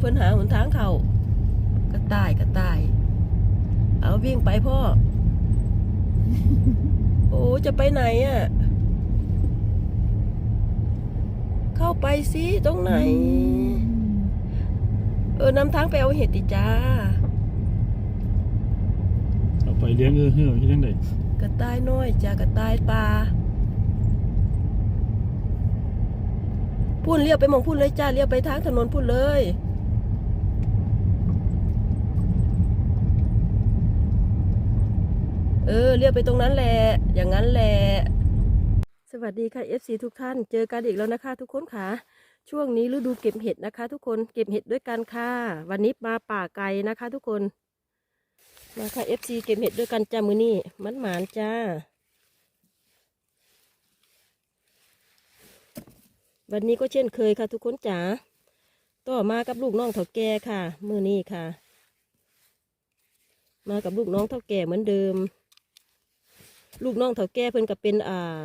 เพิ่นหาหนทางเขากระต่ายกระต่าย เอาวิ่งไปพ่อ โอ้จะไปไหนอะ่ะ เข้าไปสิตรงไหน เออนำทางไปเอาเห็ดดิจ้า เอาไปเลี้ยงเออเฮ้อที่ยังไงกระต่ายน้อยจ้ากระต่ายปลาพูนเลี้ยวไปหมองพูนเลยจ้าเลี้ยวไปทางถนนพูนเลย เออเลี้ยวไปตรงนั้นแหละ อย่างนั้นแหละ สวัสดีค่ะ FC ทุกท่าน เจอกันอีกแล้วนะคะ ทุกคนค่ะ ช่วงนี้ฤดูเก็บเห็ดนะคะ ทุกคน เก็บเห็ดด้วยกันค่ะ วันนี้มาป่าไก่นะคะ ทุกคน มาค่ะ FC เก็บเห็ดด้วยกันจ้ามือนี่มันหมานจ้า วันนี้ก็เช่นเคยค่ะ ทุกคนจ๋า ต่อมากับลูกน้องเถ่าแก่ค่ะ มือนี้ค่ะมากับลูกน้องเท่าแก่เหมือนเดิม ลูกน้องเถ่าแก่เพิ่นก็เป็นอ่า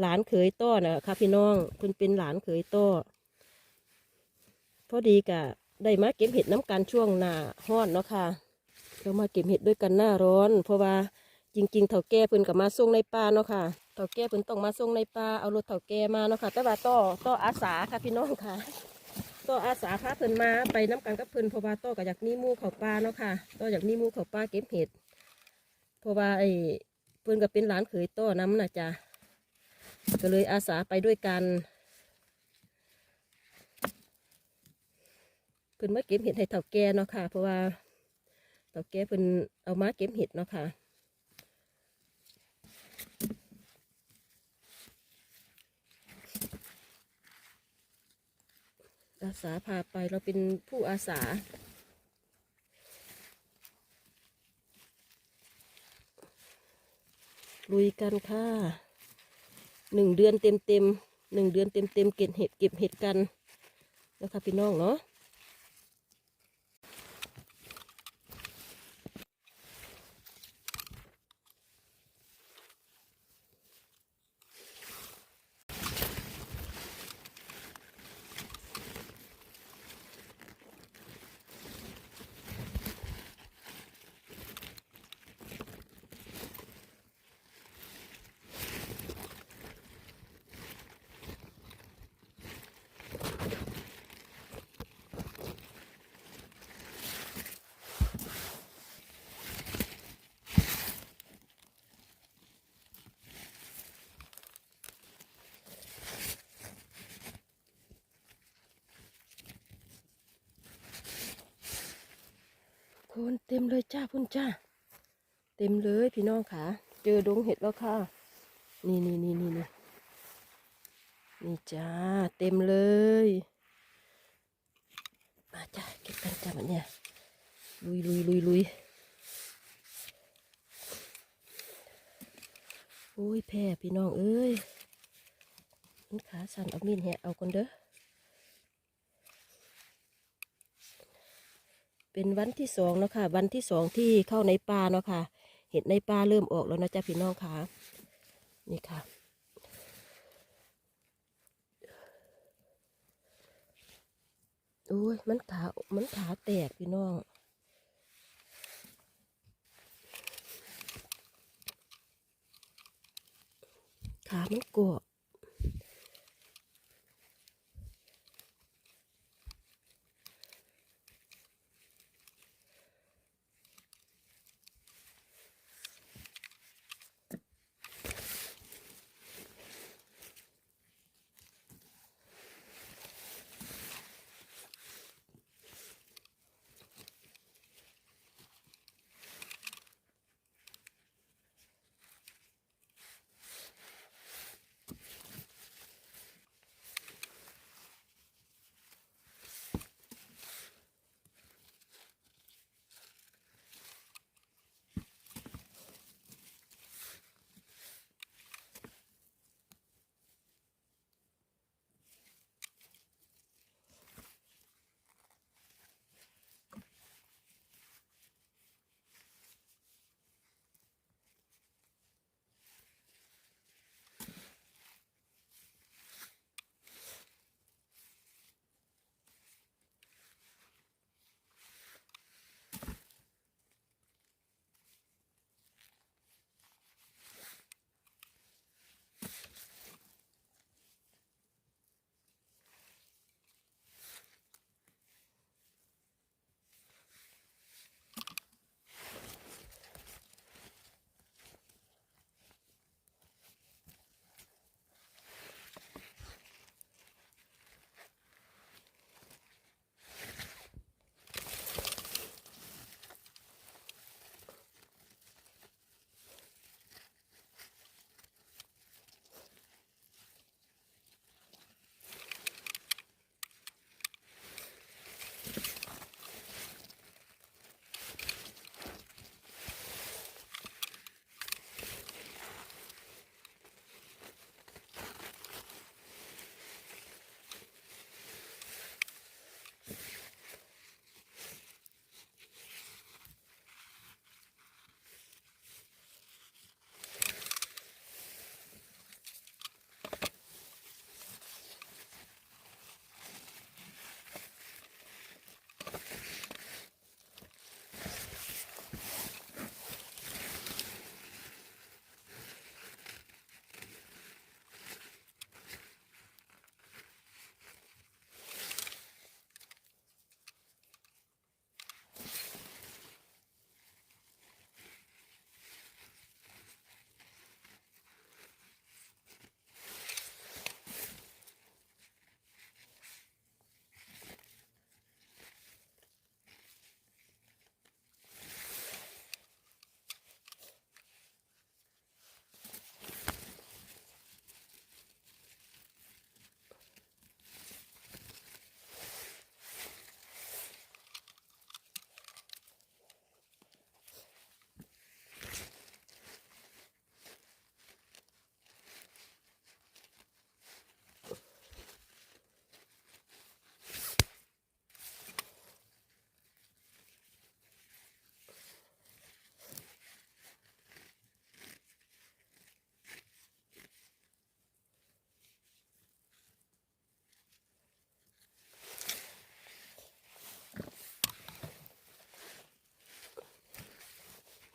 หลานเขยต้อนะคะพี่น้องเพิ่นเป็นหลานเขยต้อพอดีกะได้มาเก็บเห็ดน้ำกันช่วงหน้าฮ้อนเนาะค่ะเรามาเก็บเห็ดด้วยกันหน้าร้อน เพราะว่าจริงๆเถ่าแก่เพิ่นกับมาส่งในป่าเนาะค่ะเถ่าแก่เพิ่นต้องมาส่งในป่าเอารถเถ่าแก่มาเนาะค่ะ แต่ว่าต่อต่ออาสาค่ะพี่น้องค่ะต่ออาสาพาเพิ่นมาไปน้ำกันกับเพิ่นเพราะว่าต่อก็อยากมีมูเขาป่าเนาะค่ะต่ออยากมีมูเขาป่าเก็บเห็ดเพราะว่าไอ้ เพิ่อนก็เป็นหลานเขยต่อน้ำนะจ๊ะก็เลยอาสาไปด้วยกัน เพิ่อนมาเก็บเห็ดให้เถ่าแก่เนาะค่ะ เพราะว่าเต่าแก้เพิ่อนเอามาเก็บเห็ดเนาะค่ะอาสาพาไปเราเป็นผู้อาสา ลุยกันค่ะหนึ่งเดือนเต็มเต็มหนึ่งเดือนเต็มเต็มเก็บเห็ดเก็บเห็ดกันนะคะพี่น้องเนาะ คนเต็มเลยจ้าพุ่นจ้า เต็มเลยพี่น้องค่ะ เจอดงเห็ดแล้วค่ะ นี่นี่นี่นี่นี่นี่จ้า เต็มเลย มาจ้าเก็บกันจ้าแบบเนี้ยลุยลุยลุยลุยโอ้ยแพ่พี่น้องเอ้ยมันขาสั่นเอามีดแหะเอาคนเด้อ เป็นวันที่สองเนาะค่ะ วันที่สองที่เข้าในป่าเนาะค่ะ เห็ดในป่าเริ่มออกแล้วนะจ๊ะพี่น้องค่ะ นี่ค่ะ โอ้ย มันขา มันขาแตกพี่น้องขามันกรอบ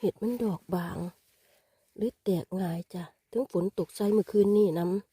เห็ดมันดอกบางหรือแตกง่ายจ้ะถึงฝนตกใส่เมื่อคืนนี่น้ำ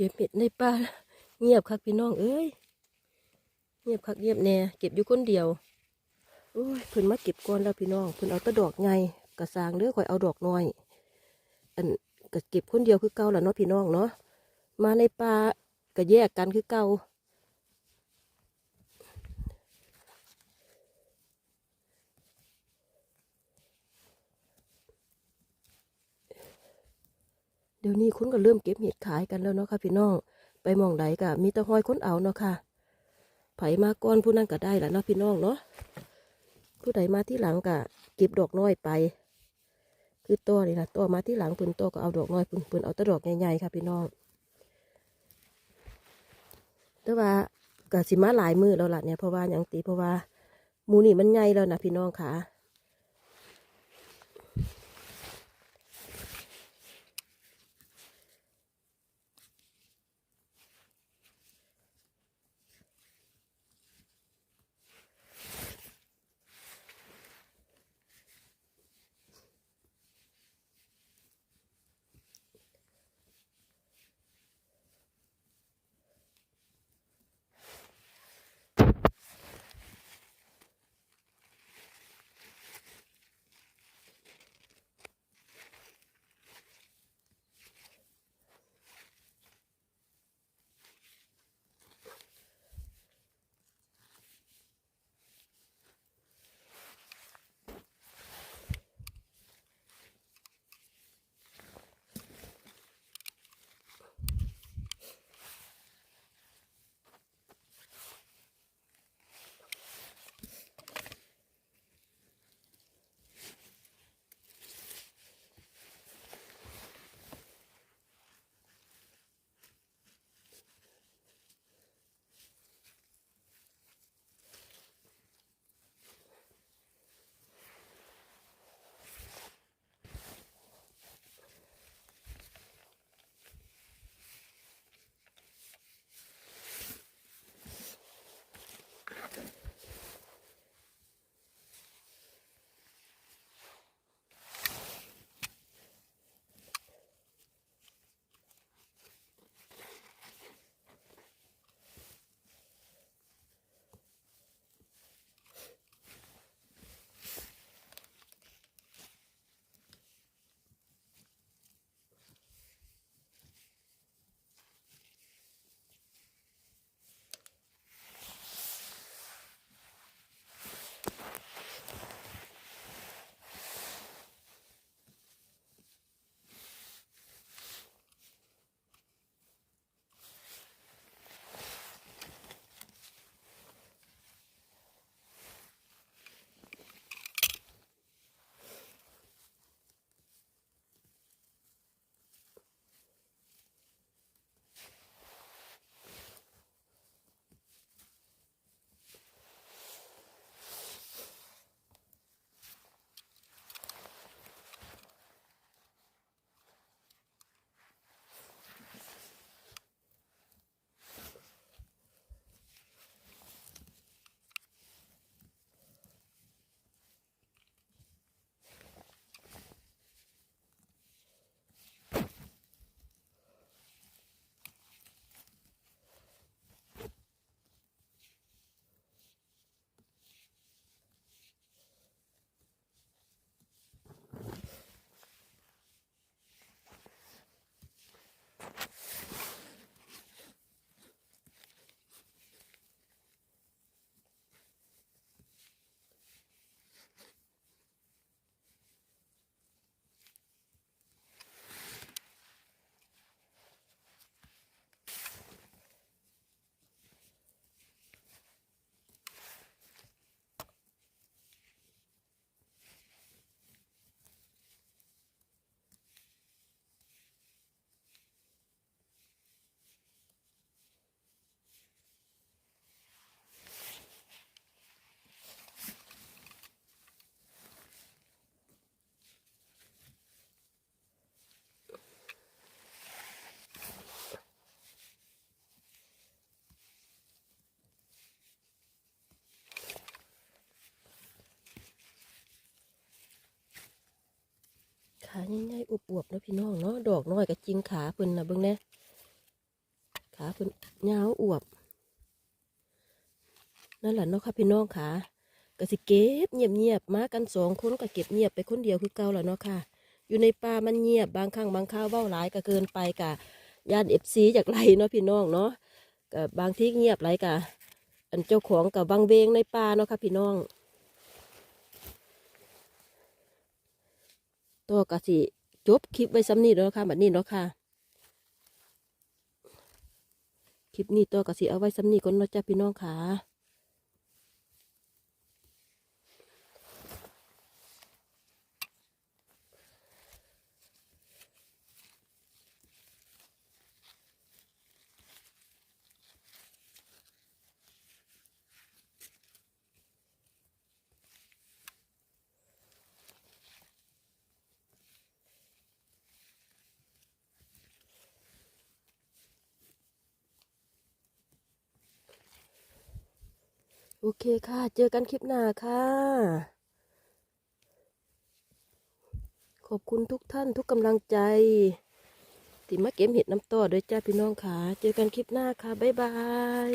ก็บเห็ดในป่าเงียบคักพี่น้องเอ้ยเงียบคักเงียบแน่เก็บอยู่คนเดียวโอ้ยเพิ่นมาเก็บก่อนแล้วพี่น้องเพิ่นเอาตะดอกไงกระสางเรือข่อยเอาดอกน้อย อันก็เก็บคนเดียวคือเก่าแหละเนาะพี่น้องเนาะมาในป่าก็แยกกันคือเก่า เดี๋ยวนี้คุณก็เริ่มเก็บเห็ดขายกันแล้วเนาะค่ะพี่น้อง ไปมองใดก็มีตะหอยคนเอาเนาะค่ะ ไผมาก่อนผู้นั้นก็ได้แหละเนาะพี่น้องเนาะ ผู้ใดมาที่หลังก็เก็บดอกน้อยไป คือตัวนี่นะตัวมาที่หลังปืนตัวก็เอาดอกน้อยปืนปืนเอาแตะดอกใหญ่ๆค่ะพี่น้องแต่ว่ากะสิมาหลายมือแล้วล่ะเนี่ยเพราะว่าอย่างตีเพราะว่ามูนี่มันใหญ่แล้วนะพี่น้องค่ะ ขาใหญ่ๆอวบๆนะพี่น้องเนาะดอกน้อยกับจริงขาเพิ่นนะเบิ่งแน่ขาเพิ่นยาวอวบนั่นแหละเนาะค่ะพี่น้องค่ะก็สิเก็บเงียบๆมากันสองคนก็เก็บเงียบไปคนเดียวคือเก่าแหล้วเนาะค่ะ อยู่ในป่ามันเงียบบางครั้งบางคราวเว้าหลายก็เกินไปกะญาติเอฟซีจากไรเนาะพี่น้องเนาะก็บางที่เงียบไรกะอันเจ้าของกับบางเวงในป่าเนาะค่ะพี่น้อง ตัวกะสิจบคลิปไว้ซ้ำนี้แล้วเนาะค่ะแบบนี้เนาะค่ะ คลิปนี้ตัวกะสิเอาไว้ซ้ำนี้ก่อนเนาะจ้ะพี่น้องค่ะ โอเคค่ะ เจอกันคลิปหน้าค่ะ ขอบคุณทุกท่านทุกกำลังใจติมาเก็บเห็ดน้ำต่อด้วยจ้าพี่น้องค่ะ เจอกันคลิปหน้าค่ะ บ๊ายบาย